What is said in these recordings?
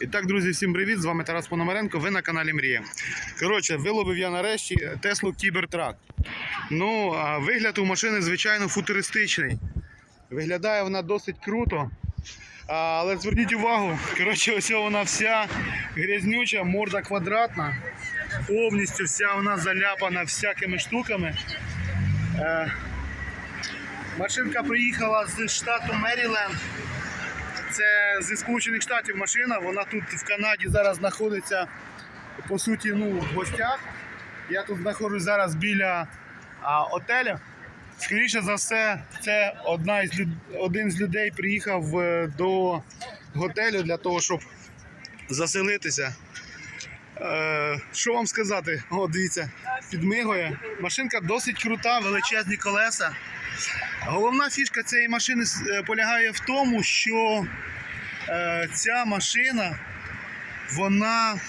І так, друзі, всім привіт! З вами Тарас Пономаренко. Ви на каналі Мрія. Коротше, виловив я нарешті Теслу Кібертрак. Ну, вигляд у машини, звичайно, футуристичний. Виглядає вона досить круто. Але зверніть увагу, коротше, ось вона вся грязнюча, морда квадратна, повністю вся вона заляпана всякими штуками. Е, машинка приїхала з штату Меріленд. Це зі Сполучених Штатів машина. Вона тут в Канаді зараз знаходиться по суті ну, в гостях. Я тут знаходжусь зараз біля а, отеля. Скоріше за все, це одна із люд... один з людей приїхав е, до готелю для того, щоб заселитися. Е, що вам сказати? О, дивіться, підмигує. Машинка досить крута, величезні колеса. Головна фішка цієї машини е, полягає в тому, що е, ця машина, вона,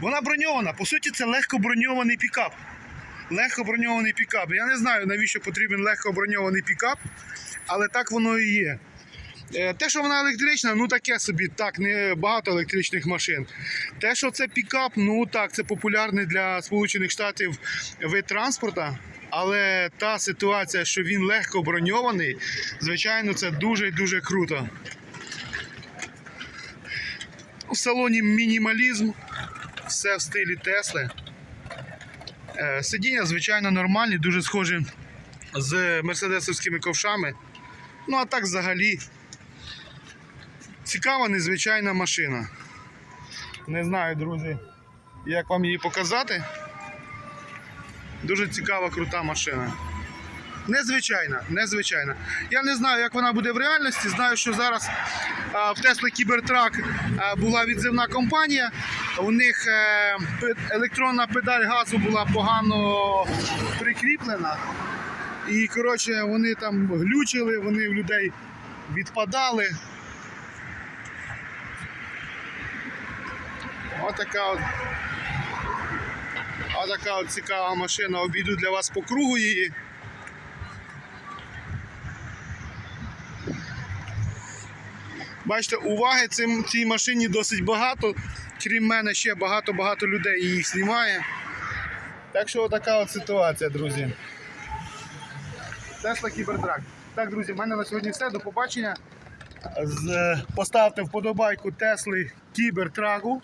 вона броньована. По суті, це легко броньований пікап. Легко броньований пікап. Я не знаю, навіщо потрібен легко броньований пікап, але так воно і є. Е, Те, що вона електрична, ну таке собі, так, не багато електричних машин. Те, що це пікап, ну так, це популярний для Сполучених Штатів вид транспорту. Але та ситуація, що він легко броньований, звичайно, це дуже і дуже круто. У салоні мінімалізм, все в стилі Тесли. Е, Сидіння, звичайно, нормальні, дуже схожі з мерседесовськими ковшами. Ну, а так взагалі цікава, незвичайна машина. Не знаю, друзі, як вам її показати. Дуже цікава, крута машина. Незвичайна, незвичайна. Я не знаю, як вона буде в реальності. Знаю, що зараз в Tesla Cybertruck була відзивна компанія. У них е, електронна педаль газу була погано прикріплена. І коротше, вони там глючили, вони в людей відпадали. Отака от. Отака от цікава машина. Обійду для вас по кругу її. Бачите, уваги цим, цій машині досить багато. Крім мене, ще багато-багато людей її знімає. Так що така от ситуація, друзі. Тесла Кібертрак. Так, друзі, в мене на сьогодні все. До побачення. Поставте вподобайку Тесли Кібертраку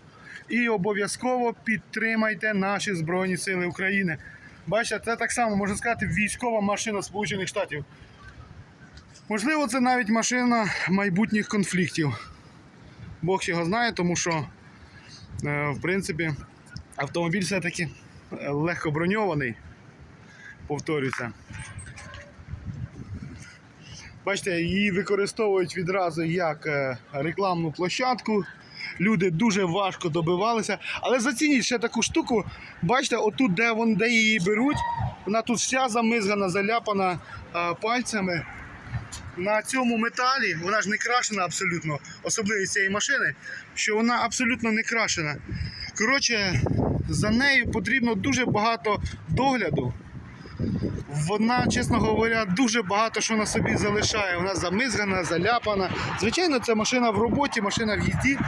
і обов'язково підтримайте наші Збройні Сили України. Бачите, це так само можна сказати військова машина Сполучених Штатів. Можливо, це навіть машина майбутніх конфліктів. Бог його знає, тому що, е, в принципі, автомобіль все-таки е, легко броньований. Повторюся. Бачите, її використовують відразу як е, рекламну площадку. Люди дуже важко добивалися. Але зацініть ще таку штуку. Бачите, отут, де, вон, де її беруть, вона тут вся замизгана, заляпана е, пальцями. На цьому металі, вона ж не крашена абсолютно, особливість цієї машини, що вона абсолютно не крашена. Коротше, за нею потрібно дуже багато догляду. Вона, чесно говоря, дуже багато що на собі залишає. Вона замизгана, заляпана. Звичайно, це машина в роботі, машина в їзді.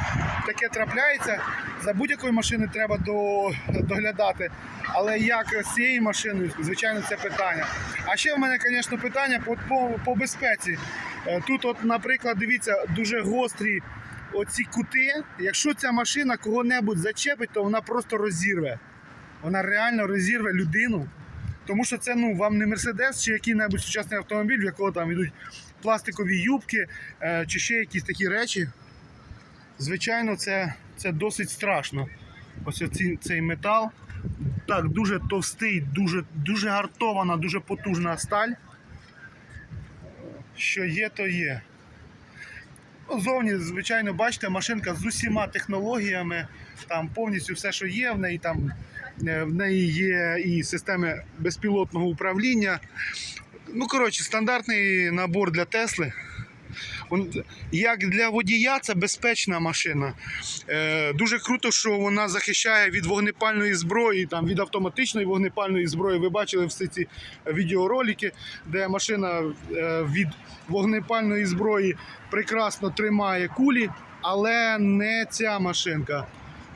Таке трапляється. За будь-якої машини треба до, доглядати. Але як з цією машиною, звичайно, це питання. А ще в мене, звісно, питання по, по, по безпеці. Е, Тут, от, наприклад, дивіться, дуже гострі оці кути. Якщо ця машина кого-небудь зачепить, то вона просто розірве. Вона реально розірве людину. Тому що це ну, вам не Мерседес чи який-небудь сучасний автомобіль, в якого там йдуть пластикові юбки е, чи ще якісь такі речі. Звичайно, це, це досить страшно. Ось оці, цей метал. Так, дуже товстий, дуже, дуже гартована, дуже потужна сталь. Що є, то є. Зовні, звичайно, бачите, машинка з усіма технологіями, там повністю все, що є, в неї там в неї є і системи безпілотного управління. Ну, коротше, стандартний набор для Тесли. Як для водія це безпечна машина. Е, дуже круто, що вона захищає від вогнепальної зброї, там, від автоматичної вогнепальної зброї. Ви бачили всі ці відеоролики, де машина е, від вогнепальної зброї прекрасно тримає кулі, але не ця машинка.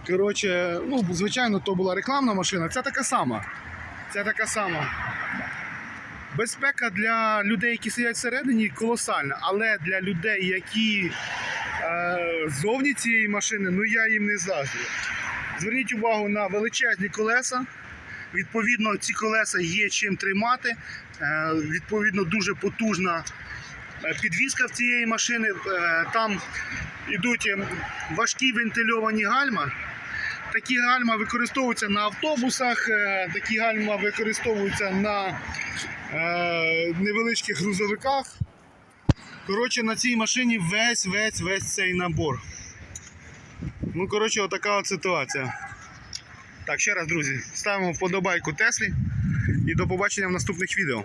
Коротше, ну, звичайно, то була рекламна машина. Це така сама. Це така сама. Безпека для людей, які сидять всередині, колосальна. Але для людей, які е, зовні цієї машини, ну я їм не заздрю. Зверніть увагу на величезні колеса. Відповідно, ці колеса є чим тримати. Е, відповідно, дуже потужна е, підвізка в цієї машини. Е, там йдуть е, важкі вентильовані гальма. Такі гальма використовуються на автобусах, е, такі гальма використовуються на е, невеличких грузовиках. Коротше, на цій машині весь весь весь цей набор. Ну, коротше, отака от ситуація. Так, ще раз, друзі, ставимо вподобайку Теслі і до побачення в наступних відео.